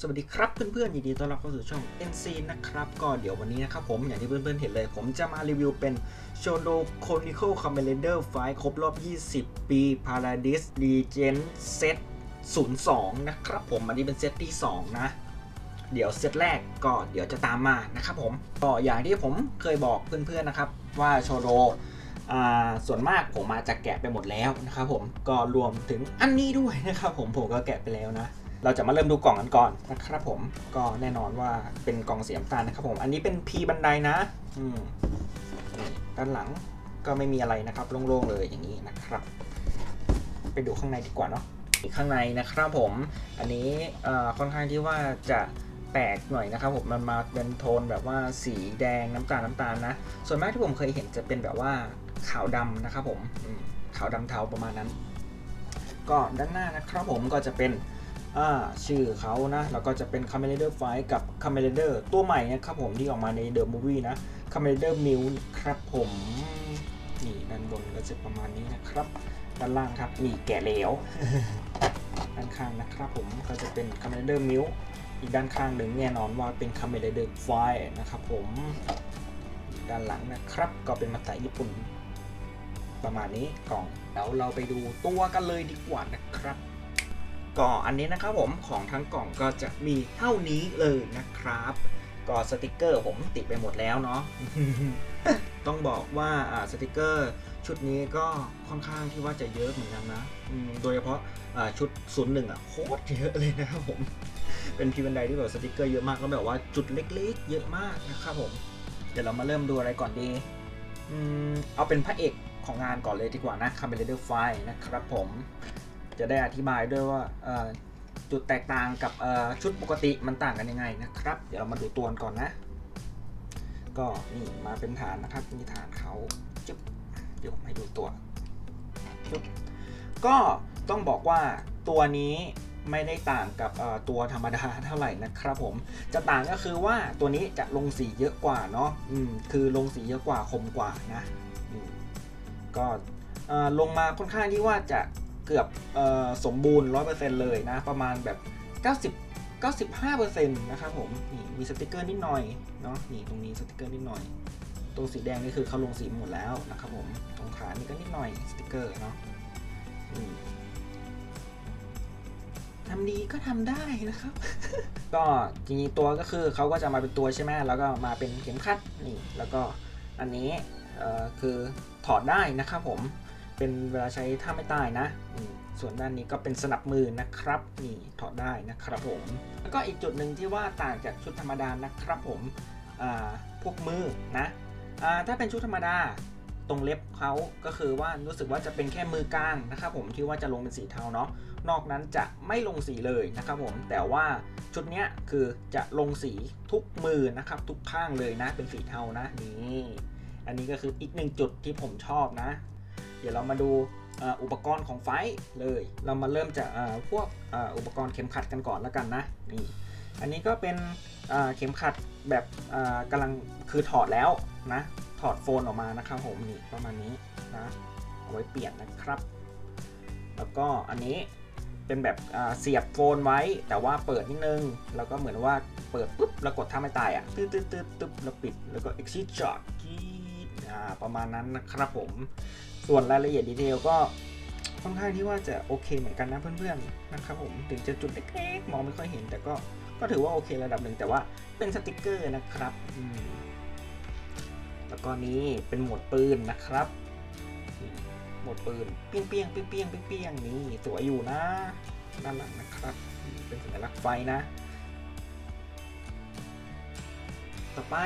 สวัสดีครับเพื่อนๆยินดีต้อนรับเข้าสู่ช่อง NC นะครับก็เดี๋ยววันนี้นะครับผมอย่างที่เพื่อนๆเห็นเลย ผมจะมารีวิวเป็น s h o d o Chronicle Commander ไฟครบรอบ 20 ปี Paradise Legend Set 02 นะครับผมอันนี้เป็นเซตที่ 2 นะ เดี๋ยวเซตแรกก็เดี๋ยวจะตามมานะครับผมก็อย่างที่ผมเคยบอกเพื่อนๆนะครับว่าโชโดส่วนมากผมมาจะแกะไปหมดแล้วนะครับผมก็รวมถึงอันนี้ด้วยนะครับผมผมก็แกะไปแล้วนะ เราจะมาเริ่มดูกล่องกันก่อนนะครับผมก็แน่นอนว่าเป็นกล่องเสียมตาลนะครับผมอันนี้เป็นพีบันไดนะอืมด้านหลังก็ไม่มีอะไรนะครับโล่งๆเลยอย่างนี้นะครับ ไปดูข้างในดีกว่าเนาะอีกข้างในนะครับผม อันนี้ค่อนข้างที่ว่าจะแปลกหน่อยนะครับผมมันมาเป็นโทนแบบว่าสีแดงน้ำตาลน้ำตาลนะ ส่วนมากที่ผมเคยเห็นจะเป็นแบบว่าขาวดำนะครับผมขาวดำเทาประมาณนั้น ก็ด้านหน้านะครับผมก็จะเป็น ชื่อเขานะ แล้วก็จะเป็น c a m e r a d e r 5กับ c a m e r a d e r ตัวใหม่นะครับผมที่ออกมาใน The Movie นะ c a m e r a d e r m i l ครับผม นี่ด้านบนก็จะประมาณนี้นะครับ ด้านล่างครับนี่แกะแล้วด้านข้างนะครับผมก็จะเป็น c a m e r a d e r m i l อีกด้านข้างหนึ่งแน่นอนว่าเป็น c a m e r a d e r 5นะครับผมด้านหลังนะครับก็เป็นภาษาญี่ปุ่น ประมาณนี้กล่องแล้วเราไปดูตัวกันเลยดีกว่านะครับ ก็อันนี้นะครับผมของทั้งกล่องก็จะมีเท่านี้เลยนะครับก็สติกเกอร์ผมติดไปหมดแล้วเนาะต้องบอกว่าอ่าสติกเกอร์ชุดนี้ก็ค่อนข้างที่ว่าจะเยอะเหมือนกันนะโดยเฉพาะอ่าชุดศูนย์หนึ่งอะโคตรเยอะเลยนะครับผมเป็นพีบันไดที่แบบสติกเกอร์เยอะมากแล้วแบบว่าจุดเล็กๆ เยอะมากนะครับผม เดี๋ยวเรามาเริ่มดูอะไรก่อนดีอเอาเป็นพระเอกของงานก่อนเลยดีกว่านะ c a m e r a d e r 5นะครับผม จะได้อธิบายด้วยว่าจุดแตกต่างกับชุดปกติมันต่างกันยังไงนะครับ เดี๋ยวเรามาดูตัวก่อนนะ ก็นี่มาเป็นฐานนะครับมีฐานเขาจุ๊บเดี๋ยวมให้ดูตัวจุ๊บก็ต้องบอกว่าตัวนี้ไม่ได้ต่างกับตัวธรรมดาเท่าไหร่นะครับผมจะต่างก็คือว่าตัวนี้จะลงสีเยอะกว่าเนาะอืมคือลงสีเยอะกว่าคมกว่านะก็ลงมาค่อนข้างที่ว่าจะ เกือบออสมบูรณ์100%เลยนะ ประมาณแบบ 90 95%นะครับผมนี่มีสติกเกอร์นิดหน่อยเนาะนี่ตรงนี้สติกเกอร์นิดหน่อย ตรงสีแดงนี่คือเขาลงสีหมดแล้วนะครับผมตรงขานี่ก็นิดหน่อยสติกเกอร์เนาะทำดีก็ทำได้นะครับ ก็จริงๆตัวก็คือเขาก็จะมาเป็นตัวใช่ไหมแล้วก็มาเป็นเข็มขัดนี่แล้วก็อันนี้คือถอดได้นะครับผม เป็นเวลาใช้ท่าไม่ตายนะ ส่วนด้านนี้ก็เป็นสนับมือนะครับ นี่ถอดได้นะครับผม แล้วก็อีกจุดหนึ่งที่ว่าต่างจากชุดธรรมดานะครับผมพวกมือนะอถ้าเป็นชุดธรรมดาตรงเล็บเขาก็คือว่ารู้สึกว่าจะเป็นแค่มือกลางนะครับผมที่ว่าจะลงเป็นสีเทาเนาะนอกนั้นจะไม่ลงสีเลยนะครับผมแต่ว่าชุดเนี้ยคือจะลงสีทุกมือนะครับทุกข้างเลยนะเป็นสีเทานะนี่อันนี้ก็คืออีกหนึ่งจุดที่ผมชอบนะ เดี๋ยวเรามาดูอุปกรณ์ของไฟเลย เรามาเริ่มจากพวกอุปกรณ์เข็มขัดกันก่อนแล้วกันนะนี่อันนี้ก็เป็นเข็มขัดแบบกำลังคือถอดแล้วนะถอดโฟนออกมานะครับผมนี่ประมาณนี้นะเอาไว้เปลี่ยนนะครับ แล้วก็อันนี้เป็นแบบเสียบโฟนไว้แต่ว่าเปิดนิดนึง แล้วก็เหมือนว่าเปิดปุ๊บแล้วกดท่าไม่ตายอะตึ๊ดตึ๊ดตึ๊ดตึ๊บแล้วปิดแล้วก็ exit shot จี๊ดประมาณนั้นนะครับผม ส่วนรายละเอียดดีเทลก็ค่อนข้างที่ว่าจะโอเคเหมือนกันนะเพื่อนๆนะครับผมถึงจะจุดเล็กๆมองไม่ค่อยเห็น แต่ก็ก็ถือว่าโอเคระดับหนึ่งแต่ว่าเป็นสติกเกอร์นะครับแล้วก็นี้เป็นหมดปืนนะครับ หมดปืนเปี้ยงเปี้ยงเปี้ยงเปี้ยงเปี้ยงเปี้ยงนี่สวยอยู่นะด้านหลังนะครับ เป็นสัญลักษณ์ไฟนะ ต่อไป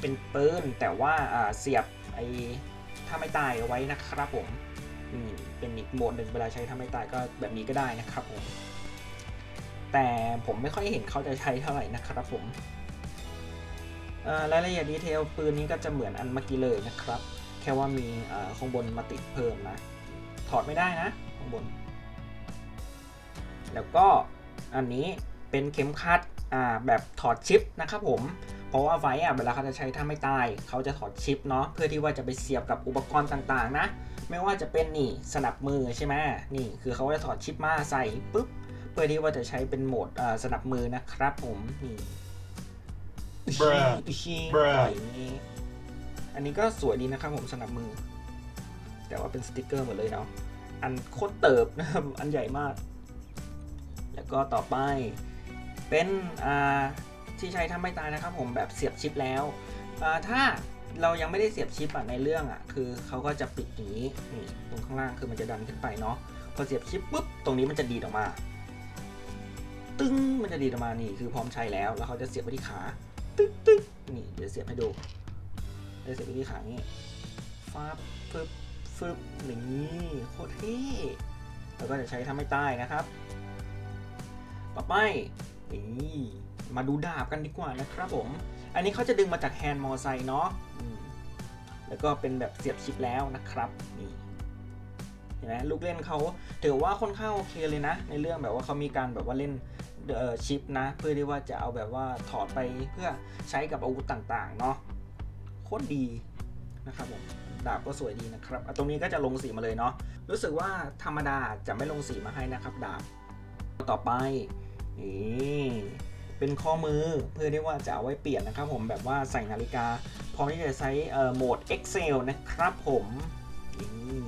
เป็นปืนแต่ว่าเสียบไอ ถ้าไม่ตายเอาไว้นะครับผมเป็นอีกโหมดหนึ่งเวลาใช้ถ้าไม่ตายก็แบบนี้ก็ได้นะครับผม แต่ผมไม่ค่อยเห็นเขาจะใช้เท่าไหร่นะครับผมรายละเอียดดีเทลปืนนี้ก็จะเหมือนอันเมื่อกี้เลยนะครับ แค่ว่ามีข้างบนมาติดเพิ่มนะ ถอดไม่ได้นะข้างบน แล้วก็อันนี้เป็นเข็มขัดแบบถอดชิปนะครับผม เพราะว่าไว้อะเวลาเขาจะใช้ถ้าไม่ตาย เขาจะถอดชิปเนาะเพื่อที่ว่าจะไปเสียบกับอุปกรณ์ต่างๆนะ ไม่ว่าจะเป็นนี่สนับมือใช่ไหมนี่คือเขาจะถอดชิปมาใส่ปุ๊บพื่อที่ว่าจะใช้เป็นโหมดอ่าสนับมือนะครับผมนี่ Bruh อิชิ Bruh ปล่อยอย่างนี้อันนี้ก็สวยดีนะครับผมสนับมือ แต่ว่าเป็นสติกเกอร์หมดเลยเนาะอันโคตรเติบนะครับอันใหญ่มาก แล้วก็ต่อไปเป็นอ่า ที่ใช้ทำไม่ตายนะครับผมแบบเสียบชิปแล้วถ้าเรายังไม่ได้เสียบชิปอะในเรื่องอะคือเขาก็จะปิดอย่างนี้นี่ตรงข้างล่างคือมันจะดันขึ้นไปเนาะพอเสียบชิปปุ๊บตรงนี้มันจะดีดออกมา ตึ้งมันจะดีดออกมานี่คือพร้อมใช้แล้ว แล้วเขาจะเสียบไปที่ขาตึ๊กตึ๊กนี่เดี๋ยวเสียบให้ดูเดี๋ยวเสียบไปที่ขานี่ฟาบฟึบฟึบนี่โคตรเท่แล้วก็จะใช้ทำให้ใต้นะครับ ต่อไปนี่ มาดูดาบกันดีกว่านะครับผม อันนี้เขาจะดึงมาจากแฮนด์มอไซค์เนาะแล้วก็เป็นแบบเสียบชิปแล้วนะครับนี่เห็นไหมลูกเล่นเขาถือว่าค่อนข้างโอเคเลยนะ ในเรื่องแบบว่าเขามีการแบบว่าเล่นชิปนะ เพื่อที่ว่าจะเอาแบบว่าถอดไปเพื่อใช้กับอาวุธต่างๆเนาะโคตรดีนะครับผมดาบก็สวยดีนะครับตรงนี้ก็จะลงสีมาเลยเนาะรู้สึกว่าธรรมดาจะไม่ลงสีมาให้นะครับดาบต่อไปนี่ เป็นข้อมือเพื่อที่ว่าจะเอาไว้เปลี่ยนนะครับผมแบบว่าใส่นาฬิกาพร้อมที่จะใช้โหมด Excel นะครับผมนี่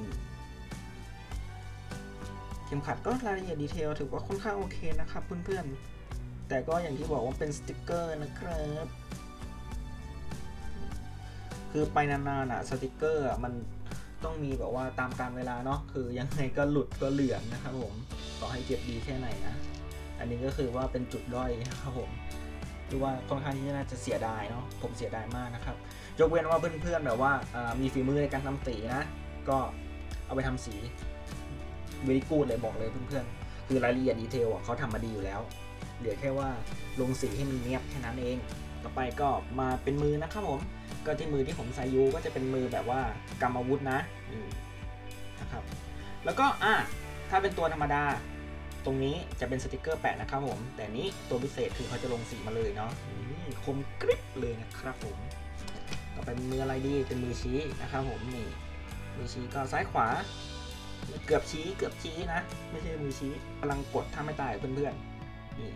เข็มขัดก็รายละเอียดดีเทลถือว่าค่อนข้างโอเคนะครับเพื่อนๆ แต่ก็อย่างที่บอกว่าเป็นสติกเกอร์นะครับคือไปนานๆอะสติกเกอร์มันต้องมีแบบว่าตามการเวลาเนาะคือยังไงก็หลุดก็เหลืองนะครับผมต่อให้เก็บดีแค่ไหนนะ อันนี้ก็คือว่าเป็นจุดด้อยนะครับผมคือว่าค่อนข้างที่น่าจะเสียดายเนาะผมเสียดายมากนะครับ ยกเว้นว่าเพื่อนๆแบบว่ามีฝีมือในการทำสีนะ ก็เอาไปทำสีเวลิกูดเลยบอกเลยเพื่อนๆ คือรายละเอียดดีเทลอะเขาทำมาดีอยู่แล้ว เหลือแค่ว่าลงสีให้มันเนียบแค่นั้นเอง ต่อไปก็มาเป็นมือนะครับผม ก็ที่มือที่ผมใส่ยูก็จะเป็นมือแบบว่ากำอาวุธนะนะครับ แล้วก็อะถ้าเป็นตัวธรรมดา ตรงนี้จะเป็นสติกเกอร์แปะนะครับผม แต่นี้ตัวพิเศษคือเขาจะลงสีมาเลยเนาะคมกริบเลยนะครับผม ต่อไปเป็นมืออะไรดีเป็นมือชี้นะครับผมนี่มือชี้ก็ซ้ายขวา เกือบชี้เกือบชี้นะ ไม่ใช่มือชี้กำลังกดถ้าไม่ตายเพื่อนๆนี่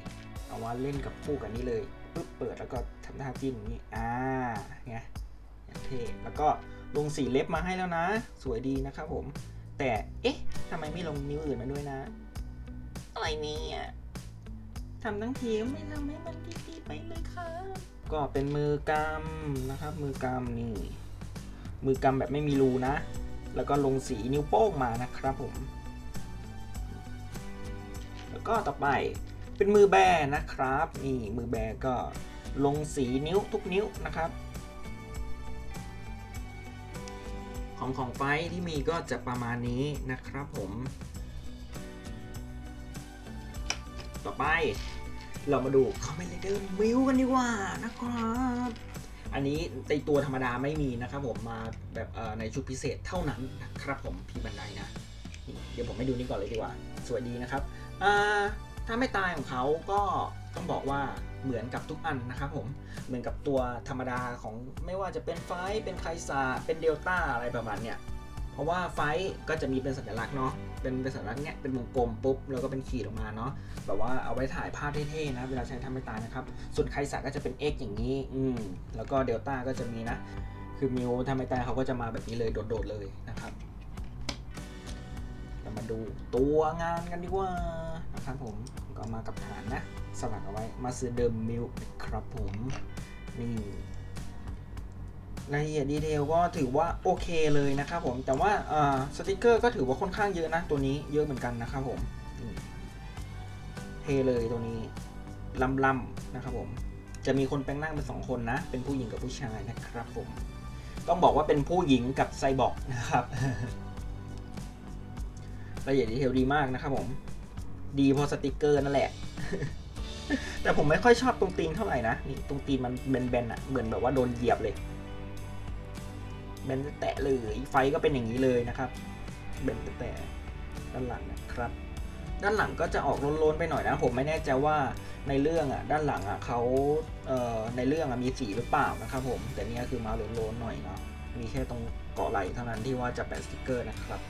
เอาว่าเล่นกับคู่กันนี้เลยปุ๊บเปิดแล้วก็ทำท่าจิ้มนี้อ่าไงอย่างเท่แล้วก็ลงสีเล็บมาให้แล้วนะ สวยดีนะครับผม แต่เอ๊ะทำไมไม่ลงนิ้วอื่นมาด้วยนะ อะไรเนี่ยทำทั้งทีก็ไม่ทำให้มันดีๆไปเลยครับก็เป็นมือกำนะครับ มือกำนี่ มือกำแบบไม่มีรูนะ แล้วก็ลงสีนิ้วโป้งมานะครับผม แล้วก็ต่อไปเป็นมือแบนะครับ นี่มือแบก็ลงสีนิ้วทุกนิ้วนะครับ ของของไฟที่มีก็จะประมาณนี้นะครับผม ไป เรามาดูคอมเมนต์เดอร์มิวกันดีกว่านะครับ อันนี้ในตัวธรรมดาไม่มีนะครับผมมาแบบในชุดพิเศษเท่านั้นนะครับผมพี่บันไดนะเดี๋ยวผมให้ดูนี่ก่อนเลยดีกว่า สวยดีนะครับถ้าไม่ตายของเขาก็ต้องบอกว่าเหมือนกับทุกอันนะครับผม เหมือนกับตัวธรรมดาของไม่ว่าจะเป็นไฟเป็นไคซาเป็นเดลต้าอะไรประมาณเนี้ย เพราะว่าไฟท์ก็จะมีเป็นสัญลักษณ์เนาะเป็นเป็นสัญลักษณ์เนี้ยเป็นวงกลมปุ๊บแล้วก็เป็นขีดออกมาเนาะแบบว่าเอาไว้ถ่ายภาพเท่ๆนะเวลาใช้ทำไม่ตายนะครับส่วนไคสาก็จะเป็น X อย่างนี้อืมแล้วก็เดลต้าก็จะมีนะคือมิวทำไม่ตายเขาก็จะมาแบบนี้เลยโดดๆเลยนะครับเรามาดูตัวงานกันดีกว่านะครับผมก็มากับฐานนะสลักเอาไว้มาซื้อเดิมมิวครับผมนี่ รายละเอียดดีเทลก็ถือว่าโอเคเลยนะครับผม แต่ว่าสติกเกอร์ก็ถือว่าค่อนข้างเยอะนะ ตัวนี้เยอะเหมือนกันนะครับผมเทเลยตัวนี้ล่ำนะครับผม จะมีคนแปลงร่างเป็นสองคนนะ เป็นผู้หญิงกับผู้ชายนะครับผม ต้องบอกว่าเป็นผู้หญิงกับไซบอร์กนะครับรายละเอียดดีเทลดีมากนะครับผม ดีพอสติกเกอร์นั่นแหละแต่ผมไม่ค่อยชอบตรงตีนเท่าไหร่นะนี่ตรงตีนมันเบนๆอะ่ะเหมือนแบบว่าโดนเหยียบเลย เบนแตะเลยไฟก็เป็นอย่างนี้เลยนะครับเบนแตะด้านหลังนะครับ ด้านหลังก็จะออกโล้นๆไปหน่อยนะผมไม่แน่ใจว่าในเรื่องอะด้านหลังอะเขาเอ่อในเรื่องอะมีสีหรือเปล่านะครับผมแต่นี้ยคือมาโล้นๆหน่อยเนาะมีแค่ตรงเกาะไหล่เท่านั้นที่ว่าจะแปะสติกเกอร์นะครับ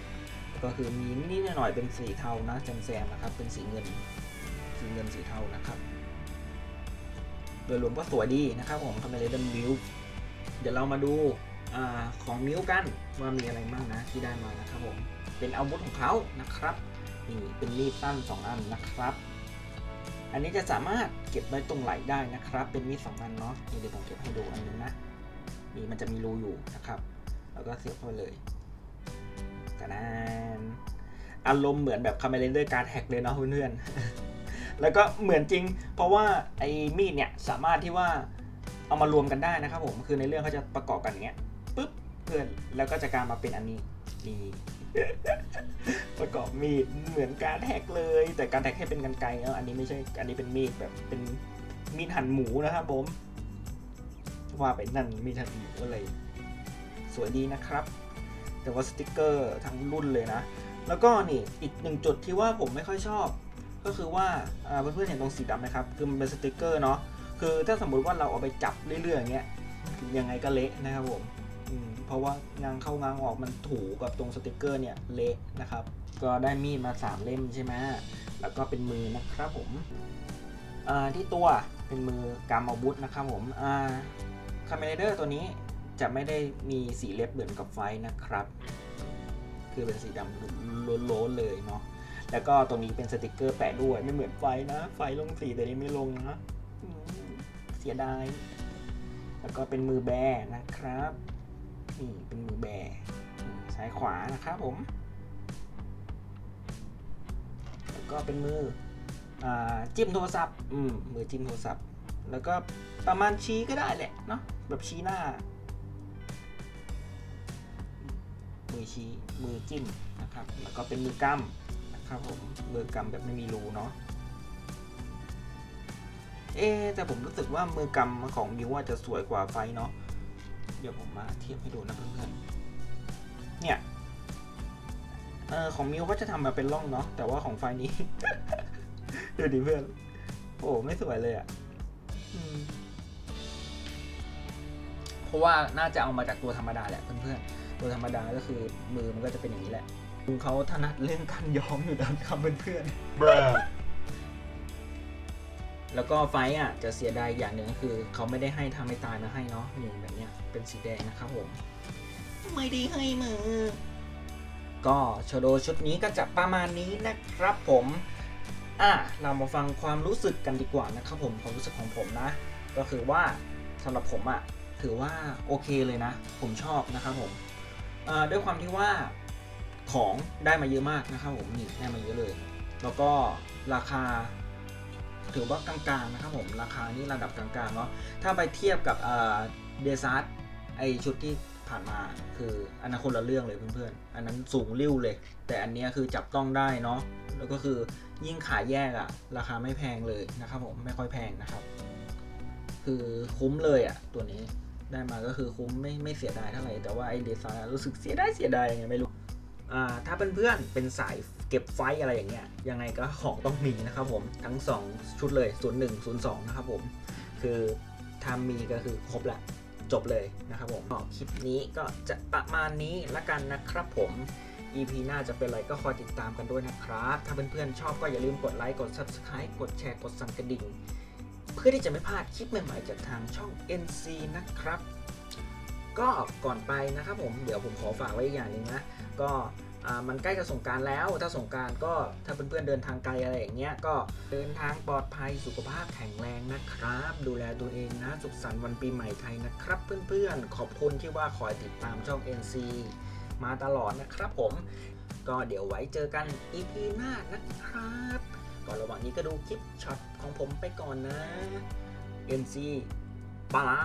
ก็คือมีนิดๆหน่อยๆเป็นสีเทานะแซมๆนะครับ เป็นสีเงิน สีเงินสีเทานะครับ โดยรวมก็สวยดีนะครับผมคาเมเลเดนบิวเดี๋ยวเรามาดู อของนิ้วกันว่ามีอะไรบ้างนะที่ได้มานะครับผมเป็นอาวุธของเขานะครับนี่เป็นมีดสั้น2อันนะครับ อันนี้จะสามารถเก็บไว้ตรงไหลได้นะครับ เป็นมีดสองอันเนาะนี่เดี๋ยวผมเก็บให้ดูอันนึงนะนี่มันจะมีรูอยู่นะครับ แล้วก็เสียบเข้าไปเลยกระนานอารมณ์เหมือนแบบคาเมเลเดอร์การแท็กเลยเนาะเพื่อนๆแล้วก็เหมือนจริง เพราะว่าไอ้มีดเนี่ยสามารถที่ว่าเอามารวมกันได้นะครับผมคือในเรื่องเขาจะประกอบกันอย่างเงี้ย เพื่อนแล้วก็จะกลารมาเป็นอันนี้นี่ประกอบมีดเหมือนการแท็กเลย แต่การแท็กให้เป็นกันไกรเนาะอันนี้ไม่ใช่อันนี้เป็นมีดแบบเป็นมีดหั่นหมูนะครับผมว่าไปนั่นมีดหั่นหมูอะไรสวยดีนะครับ แต่ว่าสติกเกอร์ทั้งรุ่นเลยนะ แล้วก็นี่อีกหนึ่งจุดที่ว่าผมไม่ค่อยชอบ ก็คือว่าอ่าเพื่อนๆเห็นตรงสีดำไหมครับคือมันเป็นสติกเกอร์เนาะคือถ้าสมมุติว่าเราเอาไปจับเรื่อยๆอย่างเงี้ยยังไงก็เละนะครับผม เพราะว่างางเข้างางออกมันถูกับตรงสติกเกอร์เนี่ยเละนะครับ ก็ได้มีดมา 3 เล่มใช่ไหมแล้วก็เป็นมือนะครับผมที่ตัวเป็นมือกำอาวุธนะครับผมคาเมเดอร์ตัวนี้จะไม่ได้มีสีเล็บเหมือนกับไฟนะครับ คือเป็นสีดำล้นๆเลยเนาะแล้วก็ตรงนี้เป็นสติกเกอร์แปะด้วยไม่เหมือนไฟนะ ไฟลงสีแต่นี้ไม่ลงนะเสียดาย แล้วก็เป็นมือแบนะครับ นี่เป็นมือแบซ้ายขวานะครับผม แล้วก็เป็นมืออจิ้มโทรศัพท์อืมมือจิ้มโทรศัพท์ แล้วก็ประมาณชี้ก็ได้แหละเนาะแบบชี้หน้า มือชี้มือจิ้มนะครับ แล้วก็เป็นมือกำนะครับผมมือกำแบบไม่มีรูเนาะเอ๊แต่ผมรู้สึกว่ามือกำของมิวว่าจะสวยกว่าไฟเนาะ ดี๋ยวผมมาเทียบให้ดูนะเพื่อนๆ เนี่ยเออของมิวก็จะทำมาเป็นร่องเนาะแต่ว่าของไฟนี้ ดูดิเพื่อน โอ้ไม่สวยเลยอะ่ะอืมเพราะว่าน่าจะเอามาจากตัวธรรมดาแหละเพื่อนๆ ตัวธรรมดาก็คือมือมันก็จะเป็นอย่างนี้แหละลุงเขาถนัดเรื่องการย้อมอยู่แล้วครับเพื่อน bruh, ๆ แล้วก็ไฟต์อะจะเสียดายอย่างหนึ่งก็คือ เขาไม่ได้ให้ทำให้ตายมาให้เนาะนี่แบบเนี้ยเป็นสีแดงนะครับผม ไม่ได้ให้มือ ก็โชโดชุดนี้ก็จะประมาณนี้นะครับผมอะเรามาฟังความรู้สึกกันดีกว่านะครับผมความรู้สึกของผมนะ ก็คือว่าสำหรับผมอะถือว่าโอเคเลยนะ ผมชอบนะครับผมเอ่อด้วยความที่ว่าของได้มาเยอะมากนะครับผมนี่ได้มาเยอะเลย แล้วก็ราคา ถือว่ากลางๆนะครับผมราคานี่ระดับกลางๆเนาะถ้าไปเทียบกับเดซาร์ไอชุดที่ผ่านมาคืออันนั้นคนละเรื่องเลยเพื่อนๆ อันนั้นสูงริ้วเลย แต่อันนี้คือจับต้องได้เนาะแล้วก็คือยิ่งขายแยกอะราคาไม่แพงเลยนะครับผมไม่ค่อยแพงนะครับ คือคุ้มเลยอะตัวนี้ได้มาก็คือคุ้มไม่ไม่เสียดายเท่าไหร่แต่ว่าไอเดซายรู้สึกเสียดายเสียดายยังไงไม่รู้อ่าถ้าเพื่อนๆเป็นสาย ก็บไฟอะไรอย่างเงี้ยยังไงก็ของต้องมีนะครับผมทั้ง 2 ชุดเลย 01 02 นะครับผม คือถ้ามีก็คือครบละจบเลยนะครับผมคลิปนี้ก็จะประมาณนี้ละกันนะครับผม EP หน้าจะเป็นอะไรก็คอยติดตามกันด้วยนะครับ ถ้าเพื่อนๆชอบก็อย่าลืมกดไลค์กด Subscribe กดแชร์กดสั่นกระดิ่ง เพื่อที่จะไม่พลาดคลิปใหม่ๆจากทางช่อง NC นะครับ ก็ก่อนไปนะครับผมเดี๋ยวผมขอฝากไว้อีกอย่างหนึ่งนะก็ มันใกล้จะสงการแล้วถ้าสงการก็ถ้าเพื่อนๆเดินทางไกลอะไรอย่างเงี้ยก็เดินทางปลอดภัยสุขภาพแข็งแรงนะครับ ดูแลตัวเองนะสุขสันต์วันปีใหม่ไทยนะครับ เพื่อนๆ ขอบคุณที่ว่าคอยติดตามช่อง NC มาตลอดนะครับผม ก็เดี๋ยวไว้เจอกัน EP หน้านะครับก่อนระหว่างนี้ก็ดูคลิปช็อตของผมไปก่อนนะ NC เปล่า